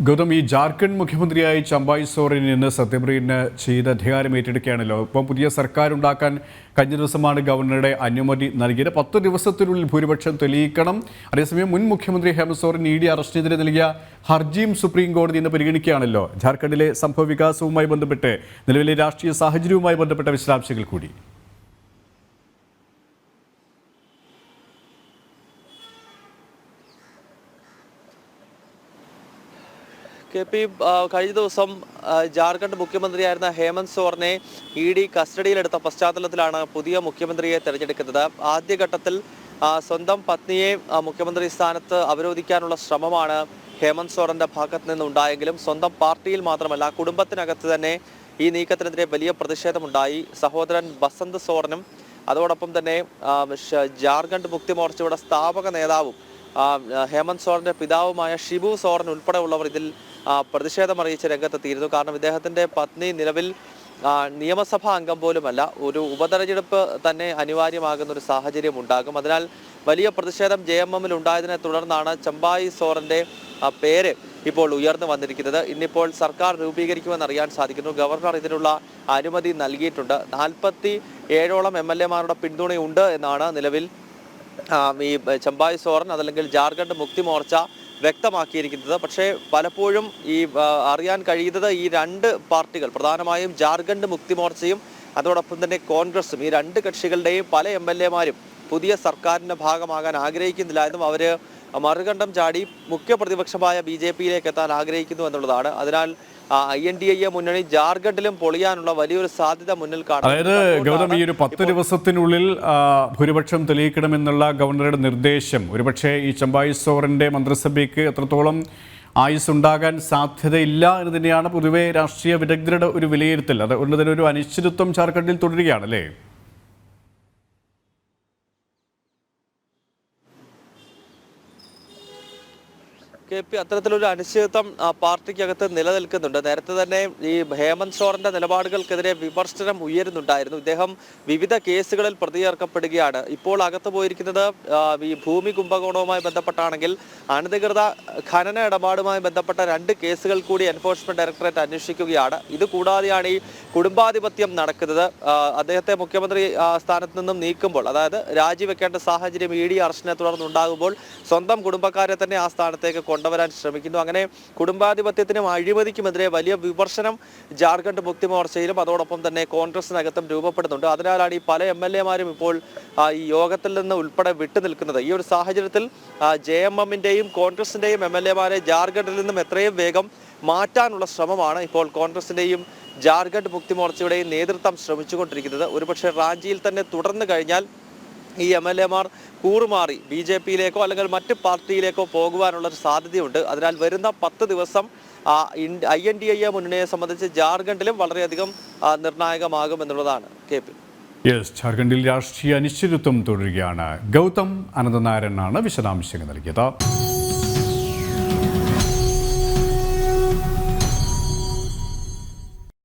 ഗൗതം ഈ ജാർഖണ്ഡ് മുഖ്യമന്ത്രിയായി ചമ്പായി സോറിനിൽ നിന്ന് സത്യപ്രതിജ്ഞ ചെയ്ത് അധികാരം ഏറ്റെടുക്കുകയാണല്ലോ. ഇപ്പം പുതിയ സർക്കാർ ഉണ്ടാക്കാൻ കഴിഞ്ഞ ദിവസമാണ് ഗവർണറുടെ അനുമതി നൽകിയത്. പത്ത് ദിവസത്തിനുള്ളിൽ ഭൂരിപക്ഷം തെളിയിക്കണം. അതേസമയം മുൻ മുഖ്യമന്ത്രി ഹേമന്ത് സോറൻ ഇ ഡി അറസ്റ്റിനെതിരെ നൽകിയ ഹർജിയും സുപ്രീം കോടതി ഇന്ന് പരിഗണിക്കുകയാണല്ലോ. ജാർഖണ്ഡിലെ സംഭവ വികാസവുമായി ബന്ധപ്പെട്ട് നിലവിലെ രാഷ്ട്രീയ സാഹചര്യവുമായി ബന്ധപ്പെട്ട വിശദാംശങ്ങൾ കൂടി. കെ പി കഴിഞ്ഞ ദിവസം ജാർഖണ്ഡ് മുഖ്യമന്ത്രിയായിരുന്ന ഹേമന്ത് സോറിനെ ഇ ഡി കസ്റ്റഡിയിലെടുത്ത പശ്ചാത്തലത്തിലാണ് പുതിയ മുഖ്യമന്ത്രിയെ തെരഞ്ഞെടുക്കുന്നത്. ആദ്യഘട്ടത്തിൽ സ്വന്തം പത്നിയെ മുഖ്യമന്ത്രി സ്ഥാനത്ത് അവരോധിക്കാനുള്ള ശ്രമമാണ് ഹേമന്ത് സോറന്റെ ഭാഗത്ത് നിന്നുണ്ടായെങ്കിലും സ്വന്തം പാർട്ടിയിൽ മാത്രമല്ല കുടുംബത്തിനകത്ത് തന്നെ ഈ നീക്കത്തിനെതിരെ വലിയ പ്രതിഷേധമുണ്ടായി. സഹോദരൻ ബസന്ത് സോറനും അതോടൊപ്പം തന്നെ ജാർഖണ്ഡ് മുക്തി മോർച്ചയുടെ സ്ഥാപക നേതാവും ഹേമന്ത് സോറന്റെ പിതാവുമായ ഷിബു സോറൻ ഉൾപ്പെടെയുള്ളവർ ഇതിൽ പ്രതിഷേധം അറിയിച്ച് രംഗത്തെത്തിയിരുന്നു. കാരണം ഇദ്ദേഹത്തിന്റെ പത്നി നിലവിൽ നിയമസഭാ അംഗം പോലുമല്ല. ഒരു ഉപതെരഞ്ഞെടുപ്പ് തന്നെ അനിവാര്യമാകുന്ന ഒരു സാഹചര്യം ഉണ്ടാകും. അതിനാൽ വലിയ പ്രതിഷേധം ജെ എം എമ്മിൽ ഉണ്ടായതിനെ തുടർന്നാണ് ചമ്പായി സോറന്റെ പേര് ഇപ്പോൾ ഉയർന്നു വന്നിരിക്കുന്നത്. ഇന്നിപ്പോൾ സർക്കാർ രൂപീകരിക്കുമെന്ന് അറിയാൻ സാധിക്കുന്നു. ഗവർണർ ഇതിനുള്ള അനുമതി നൽകിയിട്ടുണ്ട്. നാൽപ്പത്തി ഏഴോളം എം എൽ എമാരുടെ പിന്തുണയുണ്ട് എന്നാണ് നിലവിൽ ഈ ചമ്പായി സോറൻ അതല്ലെങ്കിൽ ജാർഖണ്ഡ് മുക്തി മോർച്ച വ്യക്തമാക്കിയിരിക്കുന്നത്. പക്ഷേ പലപ്പോഴും ഈ അറിയാൻ കഴിയുന്നത് ഈ രണ്ട് പാർട്ടികൾ പ്രധാനമായും ജാർഖണ്ഡ് മുക്തി മോർച്ചയും അതോടൊപ്പം തന്നെ കോൺഗ്രസും ഈ രണ്ട് കക്ഷികളുടെയും പല എം എൽ എമാരും പുതിയ സർക്കാരിന്റെ ഭാഗമാകാൻ ആഗ്രഹിക്കുന്നില്ല എന്നും അവർ മറുകണ്ഠം ചാടി മുഖ്യ പ്രതിപക്ഷമായ ബി ജെ പിയിലേക്ക് എത്താൻ ആഗ്രഹിക്കുന്നു എന്നുള്ളതാണ്. അതിനാൽ ഐ എൻ ഡി എ മുന്നണി ജാർഖണ്ഡിലും പൊളിയാനുള്ള വലിയൊരു സാധ്യത മുന്നിൽ അതായത് ഗൗതം ഈ ഒരു പത്ത് ദിവസത്തിനുള്ളിൽ ഭൂരിപക്ഷം തെളിയിക്കണമെന്നുള്ള ഗവർണറുടെ നിർദ്ദേശം. ഒരുപക്ഷെ ഈ ചമ്പായി സോറിന്റെ മന്ത്രിസഭയ്ക്ക് എത്രത്തോളം ആയുസ് ഉണ്ടാകാൻ സാധ്യതയില്ല എന്ന് തന്നെയാണ് പൊതുവെ രാഷ്ട്രീയ വിദഗ്ധരുടെ ഒരു വിലയിരുത്തൽ. തന്നെ ഒരു അനിശ്ചിതത്വം ജാർഖണ്ഡിൽ തുടരുകയാണ് കെ പി അത്തരത്തിലൊരു അനിശ്ചിതത്വം പാർട്ടിക്കകത്ത് നിലനിൽക്കുന്നുണ്ട്. നേരത്തെ തന്നെ ഈ ഹേമന്ത് സോറന്റെ നിലപാടുകൾക്കെതിരെ വിമർശനം ഉയരുന്നുണ്ടായിരുന്നു. ഇദ്ദേഹം വിവിധ കേസുകളിൽ പ്രതിയേർക്കപ്പെടുകയാണ്. ഇപ്പോൾ അകത്ത് പോയിരിക്കുന്നത് ഈ ഭൂമി കുംഭകോണവുമായി ബന്ധപ്പെട്ടാണെങ്കിൽ അനധികൃത ഖനന ഇടപാടുമായി ബന്ധപ്പെട്ട രണ്ട് കേസുകൾ കൂടി എൻഫോഴ്സ്മെന്റ് ഡയറക്ടറേറ്റ് അന്വേഷിക്കുകയാണ്. ഇത് കൂടാതെയാണ് ഈ കുടുംബാധിപത്യം നടക്കുന്നത്. അദ്ദേഹത്തെ മുഖ്യമന്ത്രി സ്ഥാനത്ത് നിന്നും നീക്കുമ്പോൾ അതായത് രാജിവെക്കേണ്ട സാഹചര്യം ഇ ഡി അറസ്റ്റിനെ തുടർന്നുണ്ടാകുമ്പോൾ സ്വന്തം കുടുംബക്കാരെ തന്നെ ആ സ്ഥാനത്തേക്ക് കൊണ്ടുവരാൻ ശ്രമിക്കുന്നു. അങ്ങനെ കുടുംബാധിപത്യത്തിനും അഴിമതിക്കുമെതിരെ വലിയ വിമർശനം ജാർഖണ്ഡ് മുക്തി മോർച്ചയിലും അതോടൊപ്പം തന്നെ കോൺഗ്രസിനകത്തും രൂപപ്പെടുന്നുണ്ട്. അതിനാലാണ് ഈ പല എം എൽ എമാരും ഇപ്പോൾ ഈ യോഗത്തിൽ നിന്ന് ഉൾപ്പെടെ വിട്ടുനിൽക്കുന്നത് ഈ ഒരു സാഹചര്യത്തിൽ ജെ എം എമ്മിന്റെയും കോൺഗ്രസിന്റെയും എം എൽ എമാരെ ജാർഖണ്ഡിൽ നിന്നും എത്രയും വേഗം മാറ്റാനുള്ള ശ്രമമാണ് ഇപ്പോൾ കോൺഗ്രസിന്റെയും ജാർഖണ്ഡ് മുക്തി മോർച്ചയുടെയും നേതൃത്വം ശ്രമിച്ചുകൊണ്ടിരിക്കുന്നത്. ഒരുപക്ഷെ റാഞ്ചിയിൽ തന്നെ തുടർന്നു കഴിഞ്ഞാൽ ഈ എം എൽ എമാർ കൂറുമാറി ബി ജെ പിയിലേക്കോ അല്ലെങ്കിൽ മറ്റ് പാർട്ടിയിലേക്കോ പോകുവാനുള്ള ഒരു സാധ്യതയുണ്ട്. അതിനാൽ വരുന്ന പത്ത് ദിവസം ഐ എൻ ഡി എ മുന്നണിയെ സംബന്ധിച്ച് ജാർഖണ്ഡിലും വളരെയധികം നിർണായകമാകും എന്നുള്ളതാണ് കെ പി. യെസ് ജാർഖണ്ഡിൽ രാഷ്ട്രീയ അനിശ്ചിതത്വം തുടരുകയാണ്. ഗൗതം അനന്തനാരായണനാണ് വിശദാംശങ്ങൾ നൽകിയത്.